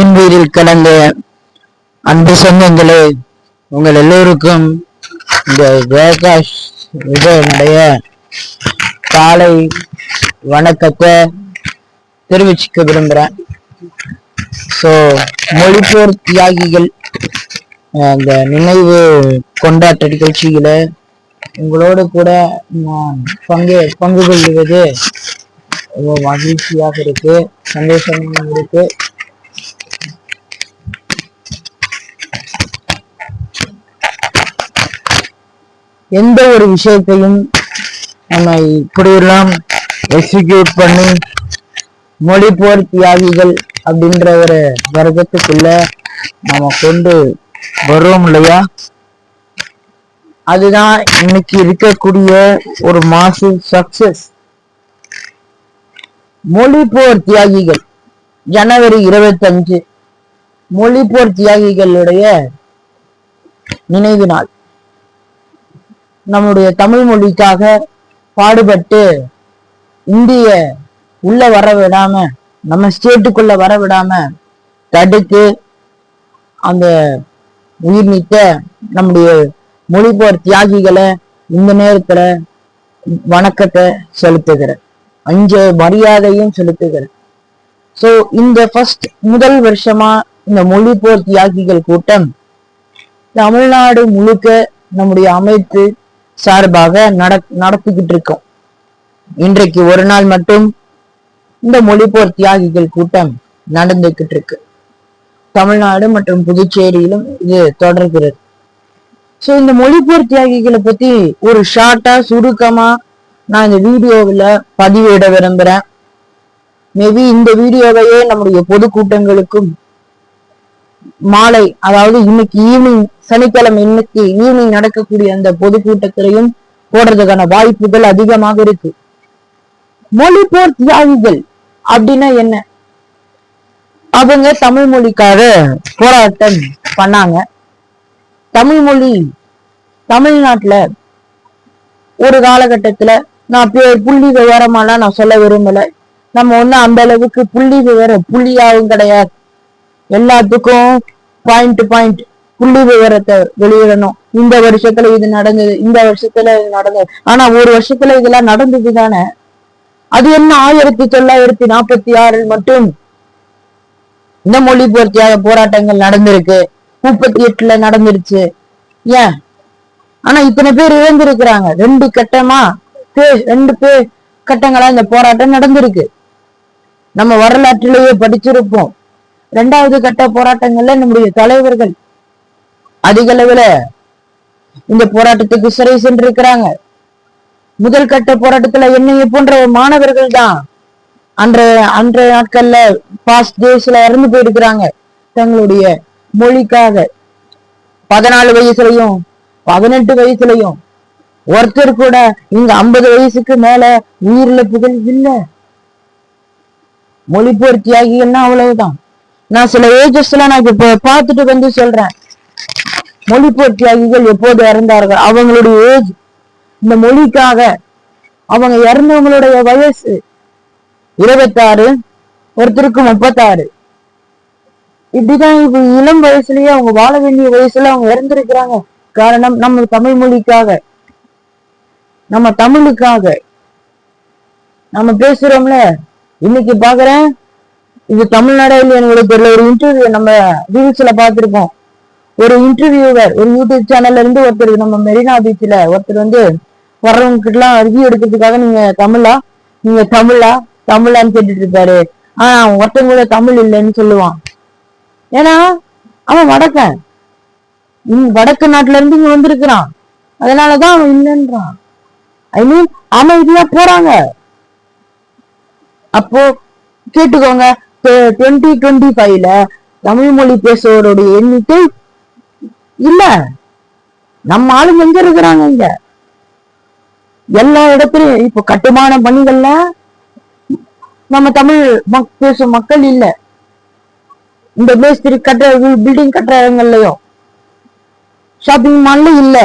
என் கலந்த அன்பு சொந்தங்களே உங்கள் எல்லோருக்கும் இந்த பிரகாஷ் இதனுடைய காலை வணக்கத்தை தெரிவிச்சுக்க விரும்புகிறேன். ஸோ மொழிபோர் தியாகிகள் அந்த நினைவு கொண்டாட்ட நிகழ்ச்சியில உங்களோடு கூட நான் பங்கு பங்கு கொள்வது ரொம்ப மகிழ்ச்சியாக இருக்கு சந்தோஷமாக இருக்கு. எந்த ஒரு விஷயத்தையும் நம்ம இப்படியெல்லாம் எக்ஸிக்யூட் பண்ணி மொழிப்போர் தியாகிகள் அப்படின்ற ஒரு வர்க்கத்துக்குள்ள நாம கொண்டு வருவோம் இல்லையா? அதுதான் இன்னைக்கு இருக்கக்கூடிய ஒரு மாசு சக்சஸ் மொழிப்போர் தியாகிகள். ஜனவரி இருபத்தஞ்சு. மொழிப்போர் தியாகிகளுடைய நினைவு நாள். நம்முடைய தமிழ் மொழிக்காக பாடுபட்டு இந்திய உள்ள வர விடாம நம்ம ஸ்டேட்டுக்குள்ள வர விடாம தடுத்து அந்த உயிர் நீத்த நம்முடைய மொழிபோர் தியாகிகளை இந்த நேரத்துல வணக்கத்தை செலுத்துகிறேன். அஞ்சு மரியாதையும் செலுத்துகிறேன். ஸோ இந்த ஃபர்ஸ்ட் முதல் வருஷமா இந்த மொழிபோர் தியாகிகள் கூட்டம் தமிழ்நாடு முழுக்க நம்முடைய அமைப்பு சார்பாக நட நடத்திக்கிட்டு இருக்கோம் இன்றைக்கு ஒரு நாள் மட்டும் இந்த மொழிபோர் தியாகிகள் கூட்டம் நடந்துகிட்டு இருக்கு தமிழ்நாடு மற்றும் புதுச்சேரியிலும் இது தொடர்கிறது. சோ இந்த மொழிபோர் தியாகிகளை பத்தி ஒரு ஷார்ட்டா சுருக்கமா நான் இந்த வீடியோவில் பதிவிட விரும்புறேன். மேபி இந்த வீடியோவையே நம்முடைய பொதுக்கூட்டங்களுக்கும் மாலை அதாவது இன்னைக்கு ஈவினிங் சனிக்கிழமை இன்னைக்கு ஈவினிங் நடக்கக்கூடிய அந்த பொதுக்கூட்டத்திலையும் போடுறதுக்கான வாய்ப்புகள் அதிகமாக இருக்கு. மொழி போர் தியாகிகள் அப்படின்னா என்ன? அவங்க தமிழ் மொழிக்காக போராட்டம் பண்ணாங்க. தமிழ் மொழி தமிழ்நாட்டுல ஒரு காலகட்டத்துல நான் பே- புள்ளி விவரமாலாம் நான் சொல்ல விரும்பல. நம்ம ஒண்ணும் அந்த அளவுக்கு புள்ளி விவரம் புள்ளியாகவும் கிடையாது. எல்லாத்துக்கும் பாயிண்ட் பாயிண்ட் புள்ளி விவரத்தை வெளியிடணும். இந்த வருஷத்துல இது நடந்தது இந்த வருஷத்துல இது நடந்தது. ஆனா ஒரு வருஷத்துல இதெல்லாம் நடந்தது தானே? அது என்ன ஆயிரத்தி தொள்ளாயிரத்தி நாற்பத்தி ஆறில் மட்டும் இந்த மொழி போர்த்தியாக போராட்டங்கள் நடந்திருக்கு. முப்பத்தி எட்டுல நடந்துருச்சு. ஏன்? ஆனா இத்தனை பேர் இழந்திருக்கிறாங்க ரெண்டு கட்டமா பே- ரெண்டு பேர் கட்டங்களா இந்த போராட்டம் நடந்திருக்கு. நம்ம வரலாற்றிலேயே படிச்சிருப்போம். ரெண்டாவது கட்ட போராட்டங்கள்ல நம்முடைய தலைவர்கள் அதிக அளவுல இந்த போராட்டத்துக்கு சிறை சென்றிருக்கிறாங்க. முதல் கட்ட போராட்டத்துல என்னைய போன்ற மாணவர்கள் தான் அன்றைய அன்றைய நாட்கள்ல பாஸ்ட் டேஸ்ல இறந்து போயிருக்கிறாங்க. தங்களுடைய மொழிக்காக பதினாலு வயசுலயும் பதினெட்டு வயசுலயும். ஒருத்தர் கூட இங்க ஐம்பது வயசுக்கு மேல உயிரில உயிரிழப்புகள் இல்ல மொழிபோர் தியாகிகள்னா அவ்வளவுதான். நான் சில ஏஜஸ் எல்லாம் நான் இப்ப பார்த்துட்டு வந்து சொல்றேன். மொழிபோர் தியாகிகள் எப்போது இறந்தார்கள்? அவங்களுடைய ஏஜ் இந்த மொழிக்காக அவங்க இறந்தவங்களுடைய வயசு இருபத்தாறு ஒருத்தருக்கு முப்பத்தாறு. இப்படிதான் இப்ப இளம் வயசுலயே அவங்க வாழ வேண்டிய வயசுல அவங்க இறந்திருக்கிறாங்க. காரணம் நம்ம தமிழ் மொழிக்காக நம்ம தமிழுக்காக. நம்ம பேசுறோம்ல இன்னைக்கு பாக்குறேன் இது தமிழ்நாடா இல்லையா எனக்கு தெரியல. ஒரு இன்டர்வியூ நம்ம ரீல்ஸ்ல பாத்திருக்கோம் ஒரு இன்டர்வியூவர் ஒரு யூடியூப் சேனல்ல இருந்து ஒருத்தர் நம்ம மெரினா பீச்ல ஒருத்தர் வந்து வர்றவங்க கிட்ட எல்லாம் ரிவ்யூ எடுக்கிறதுக்காக நீங்க தமிழா? நீங்க தமிழா? தமிழான்னு கேட்டுட்டு இருப்பாரு ஆனா அவன் ஒருத்தன் கூட தமிழ் இல்லைன்னு சொல்லுவான். ஏன்னா அவன் வடக்கன். இங்க வடக்கு நாட்டுல இருந்து இங்க வந்திருக்கிறான். அதனாலதான் அவன் இல்லைன்றான். ஐ மீன் அமைதியா போறாங்க. அப்போ கேட்டுக்கோங்க. டுவெண்ட்டி டுவெண்ட்டி ஃபைவ்ல தமிழ் மொழி பேசுவோருடைய எண்ணிக்கை இல்ல. நம்ம ஆளுங்க எங்க இருக்கிறாங்க இங்க? எல்லா இடத்துலயும் இப்போ கட்டுமான பணிகள்ல நம்ம தமிழ் மக்- பேசும் மக்கள் இல்ல. இந்த மேஸ்திரி கட்டுற பில்டிங் கட்டுற இடங்கள்லயும் ஷாப்பிங் மால்ல இல்ல.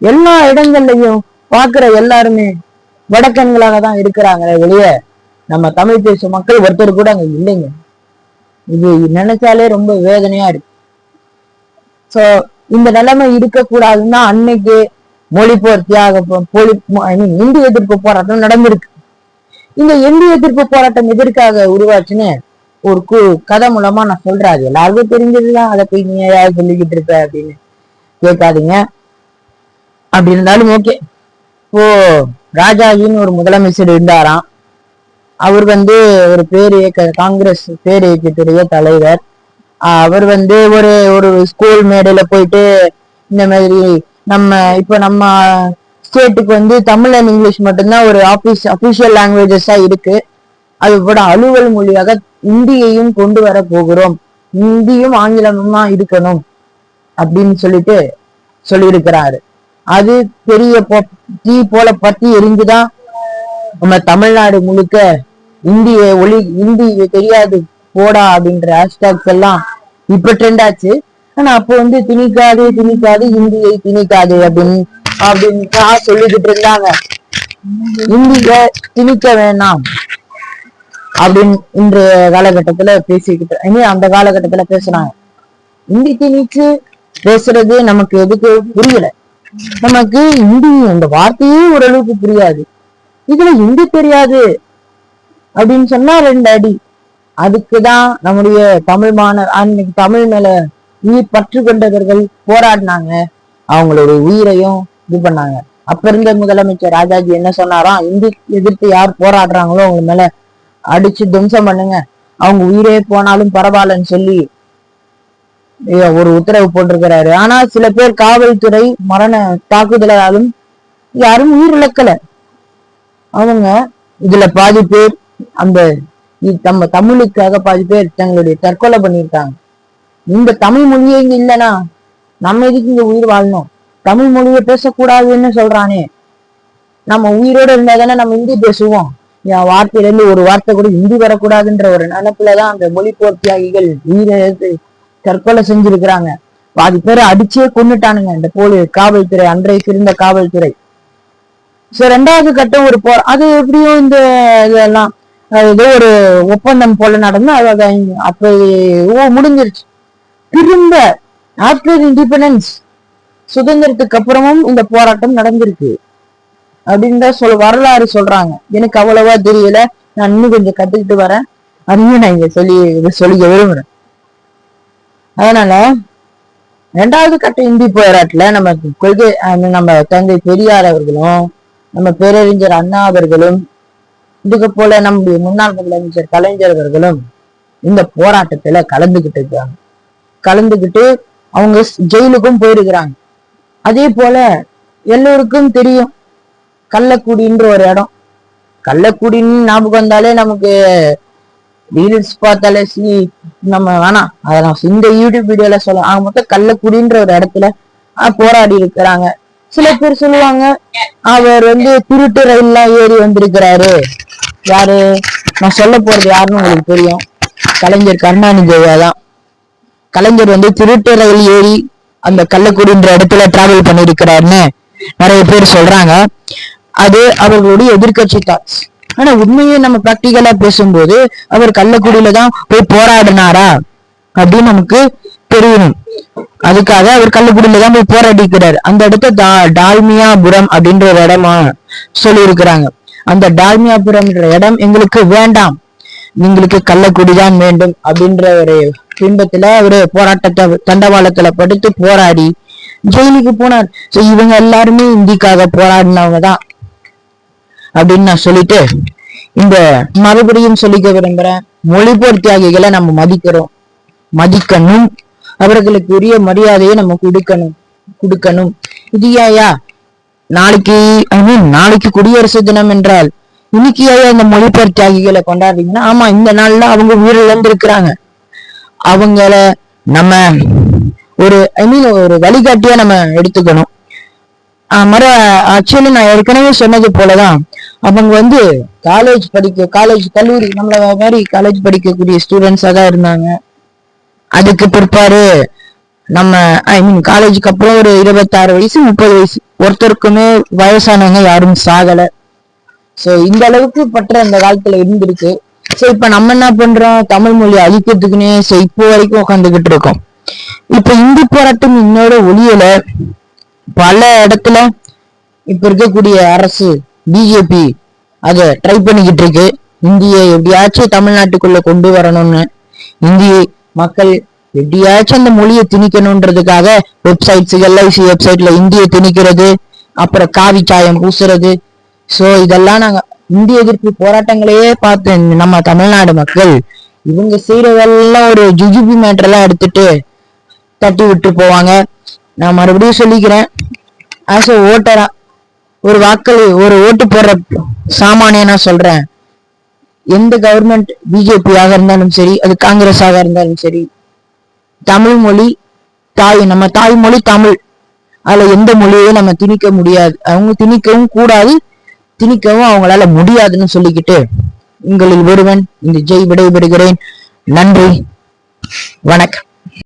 எல்லா இடங்கள்லயும் பாக்குற எல்லாருமே வடக்கன்களாக தான் இருக்கிறாங்க வெளியே நம்ம தமிழ் பேசும் மக்கள் ஒருத்தர் கூட அங்க இல்லைங்க. இது நினைச்சாலே ரொம்ப வேதனையா இருக்கு. சோ இந்த நிலைமை இருக்கக்கூடாதுன்னா அன்னைக்கு மொழிப்போர் தியாக போலி ஐ மீன் இந்தி எதிர்ப்பு போராட்டம் நடந்திருக்கு. இந்த இந்தி எதிர்ப்பு போராட்டம் எதற்காக உருவாச்சுன்னு ஒரு கு கதை மூலமா நான் சொல்றேன். அது எல்லாருக்கும் தெரிஞ்சதுதான். அதை போய் நீ ஏதாவது சொல்லிக்கிட்டு இருப்ப அப்படின்னு கேட்காதீங்க. அப்படி இருந்தாலும் ஓகே. இப்போ ராஜாஜின்னு ஒரு முதலமைச்சர் இருந்தாராம். அவர் வந்து ஒரு பேர் இயக்க காங்கிரஸ் பேர் இயக்கத்துடைய தலைவர். அவர் வந்து ஒரு ஒரு ஸ்கூல் மேடையில போயிட்டு இந்த மாதிரி நம்ம இப்ப நம்ம ஸ்டேட்டுக்கு வந்து தமிழ் அண்ட் இங்கிலீஷ் மட்டும்தான் ஒரு ஆபீஸ் அபிஷியல் லாங்குவேஜஸா இருக்கு. அது கூட அலுவல் மொழியாக இந்தியையும் கொண்டு வர போகிறோம். இந்தியும் ஆங்கிலமும் தான் இருக்கணும் அப்படின்னு சொல்லிட்டு சொல்லியிருக்கிறாரு. அது பெரிய தீ போல பத்தி எரிஞ்சுதான் நம்ம தமிழ்நாடு முழுக்க இந்திய ஒளி இந்தி தெரியாது. போடா அப்படின்ற ஹேஷ்டாக்ஸ் எல்லாம் இப்ப ட்ரெண்ட் ஆச்சு. ஆனா அப்போ வந்து திணிக்காது திணிக்காது இந்தியை திணிக்காது அப்படின்னு அப்படின்னு சொல்லிக்கிட்டு இருந்தாங்க. இந்திய திணிக்க வேணாம் அப்படின்னு இன்றைய காலகட்டத்துல பேசிக்கிட்டு இனி அந்த காலகட்டத்துல பேசுறாங்க. இந்தி திணிச்சு பேசுறது நமக்கு எதுக்கு? புரியல. நமக்கு இந்தி அந்த வார்த்தையே ஓரளவுக்கு புரியாது. இதுல இந்தி தெரியாது அப்படின்னு சொன்னா ரெண்டு அடி. அதுக்குதான் நம்முடைய தமிழ் மாணவர் அன்னைக்கு தமிழ் மேல உயிர் பற்று கொண்டவர்கள் போராடினாங்க. அவங்களுடைய உயிரையும் இது பண்ணாங்க. அப்ப இருந்த முதலமைச்சர் ராஜாஜி என்ன சொன்னாராம் இந்தி எதிர்த்து யார் போராடுறாங்களோ அவங்க மேல அடிச்சு துவம்சம் பண்ணுங்க. அவங்க உயிரே போனாலும் பரவாயில்லன்னு சொல்லி ஐயோ, ஒரு உத்தரவு போட்டிருக்கிறாரு. ஆனா சில பேர் காவல்துறை மரண தாக்குதலாலும் யாரும் உயிரிழக்கல. அவங்க இதுல பாதி பேர் அந்த நம்ம தமிழுக்காக பாதி பேர் தங்களுடைய தற்கொலை பண்ணியிருக்காங்க. இந்த தமிழ் மொழியே இங்க இல்லைன்னா நம்ம எதுக்கு இங்க உயிர் வாழணும்? தமிழ் மொழியை பேசக்கூடாதுன்னு சொல்றானே. நம்ம உயிரோட இருந்தா தானே நம்ம ஹிந்தி பேசுவோம். என் வார்த்தையில இருந்து ஒரு வார்த்தை கூட இந்தி வரக்கூடாதுன்ற ஒரு நினைப்புலதான் அந்த மொழி தியாகிகள் உயிரை தற்கொலை செஞ்சிருக்கிறாங்க. பாதி பேரை அடிச்சே கொன்னுட்டானுங்க இந்த போலி காவல்துறை அன்றைக்கு இருந்த காவல்துறை. சோ ரெண்டாவது கட்டம் ஒரு போர். அது எப்படியும் இந்த இதெல்லாம் ஏதோ ஒரு ஒப்பந்தம் போல நடந்து அது அப்போ ஓ முடிஞ்சிருச்சு. திரும்ப ஆஃப்டர் இண்டிபெண்டன்ஸ் சுதந்திரத்துக்கு அப்புறமும் இந்த போராட்டம் நடந்திருக்கு. அப்படின்னு தான் சொல் வரலாறு சொல்றாங்க. எனக்கு அவ்வளவா தெரியல. நான் இன்னும் கொஞ்சம் கத்துக்கிட்டு வரேன். அதையும் நான் இங்க சொல்லி இதை சொல்லிக்க விரும்புறேன். அதனால ரெண்டாவது கட்ட இந்தி போராட்டத்துல நம்ம கொள்கை அஹ் நம்ம தந்தை பெரியார் அவர்களும் நம்ம பேரறிஞர் அண்ணா அவர்களும் இதுக்கு போல நம்முடைய முன்னாள் முதலமைச்சர் கலைஞர்களும் இந்த போராட்டத்துல கலந்துகிட்டு இருக்காங்க. கலந்துகிட்டு அவங்க ஜெயிலுக்கும் போயிருக்கிறாங்க. அதே போல எல்லோருக்கும் தெரியும். கள்ளக்குடின்ற ஒரு இடம். கள்ளக்குடின்னு ஞாபகம் வந்தாலே நமக்கு ரீல்ஸ் பார்த்தாலே சி நம்ம வேணாம் அதை நான் இந்த யூடியூப் வீடியோல சொல்ல ஆக மொத்தம் கள்ளக்குடின்ற ஒரு இடத்துல ஆஹ், போராடி இருக்கிறாங்க. சில பேர் சொல்லுவாங்க அவர் வந்து திருட்டு ரயில்லாம் ஏறி வந்திருக்கிறாரு. யாரு? நான் சொல்ல போறது யாருன்னு உங்களுக்கு தெரியும். கலைஞர் கருணாநிதி ஐயா தான். கலைஞர் வந்து திருட்டு ரயில் ஏறி அந்த கள்ளக்குடின்ற இடத்துல டிராவல் பண்ணிருக்கிறாருன்னு நிறைய பேர் சொல்றாங்க. அது அவர்களுடைய எதிர்க்கட்சி தாட்ஸ் ஆனா உண்மையை நம்ம பிராக்டிக்கலா பேசும்போது அவர் கள்ளக்குடியில தான் போய் போராடினாரா? அப்படின்னு நமக்கு தெரியணும். அதுக்காக அவர் கள்ளக்குடியில தான் போய் போராடிக்கிறார் அந்த இடத்த டா டால்மியாபுரம் அப்படின்ற ஒரு இடமா சொல்லி இருக்கிறாங்க அந்த டால்மியாபுரம்ன்ற இடம் எங்களுக்கு வேண்டாம். எங்களுக்கு கள்ளக்குடிதான் வேண்டும் அப்படின்ற ஒரு பின்பத்துல அவரு போராட்டத்தை தண்டவாளத்துல படுத்து போராடி ஜெயிலுக்கு போனார். சோ இவங்க எல்லாருமே இந்திக்காக போராடினவங்க தான் அப்படின்னு நான் சொல்லிட்டு இந்த மறுபடியும் சொல்லிக்க விரும்புறேன். மொழிபோர் தியாகிகளை நம்ம மதிக்கிறோம். மதிக்கணும். அவர்களுக்கு உரிய மரியாதையை நம்ம கொடுக்கணும். கொடுக்கணும். இது ஏயா நாளைக்கு ஐ மீன் நாளைக்கு குடியரசு தினம் என்றால் இன்னைக்கு அந்த இந்த மொழிபெயர் தியாகிகளை கொண்டாடுறீங்கன்னா ஆமா இந்த நாள்ல அவங்க உயிரிழந்திருக்கிறாங்க. அவங்கள நம்ம ஒரு ஐ மீன் ஒரு வழிகாட்டியா நம்ம எடுத்துக்கணும். ஆஹ் மர ஆக்சுவலி நான் ஏற்கனவே சொன்னது போலதான் அவங்க வந்து காலேஜ் படிக்க காலேஜ் கல்லூரி நம்மள மாதிரி காலேஜ் படிக்கக்கூடிய ஸ்டூடெண்ட்ஸா தான் இருந்தாங்க. அதுக்கு பிற்பாடு நம்ம ஐ மீன் காலேஜுக்கு அப்புறம் ஒரு இருபத்தாறு வயசு முப்பது வயசு. ஒருத்தருக்குமே வயசானவங்க யாரும் சாகல. சோ இந்த அளவுக்கு பற்ற அந்த காலத்துல இருந்திருக்கு. ஸோ இப்ப நம்ம என்ன பண்றோம்? தமிழ் மொழி அழிக்கிறதுக்குன்னே ஸோ இப்போ வரைக்கும் உட்காந்துக்கிட்டு இருக்கோம். இப்ப இந்தி போராட்டம் இன்னோட ஒளியல பல இடத்துல இப்ப இருக்கக்கூடிய அரசு பிஜேபி அதை ட்ரை பண்ணிக்கிட்டு இருக்கு. இந்தியை எப்படியாச்சும் தமிழ்நாட்டுக்குள்ள கொண்டு வரணும்னு. இந்திய மக்கள் எப்படியாச்சும் அந்த மொழியை திணிக்கணுன்றதுக்காக வெப்சைட்ஸ் எல்ஐசி வெப்சைட்ல இந்தியை திணிக்கிறது அப்புறம் காவி சாயம் பூசுறது. ஸோ இதெல்லாம் நாங்க இந்திய எதிர்ப்பு போராட்டங்களையே பார்த்து நம்ம தமிழ்நாடு மக்கள் இவங்க செய்யறதெல்லாம் ஒரு ஜுஜுபி மேட்டர்லாம் எடுத்துட்டு தட்டி விட்டு போவாங்க. நான் மறுபடியும் சொல்லிக்கிறேன். ஆஸ் எ ஓட்டரா ஒரு வாக்கள் ஒரு ஓட்டு போடுற சாமானியனா சொல்றேன். எந்த கவர்மெண்ட் பிஜேபியாக இருந்தாலும் சரி அது காங்கிரஸாக இருந்தாலும் சரி தமிழ் மொழி தாய் நம்ம தாய்மொழி தமிழ். அதுல எந்த மொழியையும் நம்ம திணிக்க முடியாது. அவங்க திணிக்கவும் கூடாது திணிக்கவும் அவங்களால முடியாதுன்னு சொல்லிக்கிட்டு உங்களில் ஒருவன் இந்த ஜெய் விடைபெறுகிறேன். நன்றி. வணக்கம்.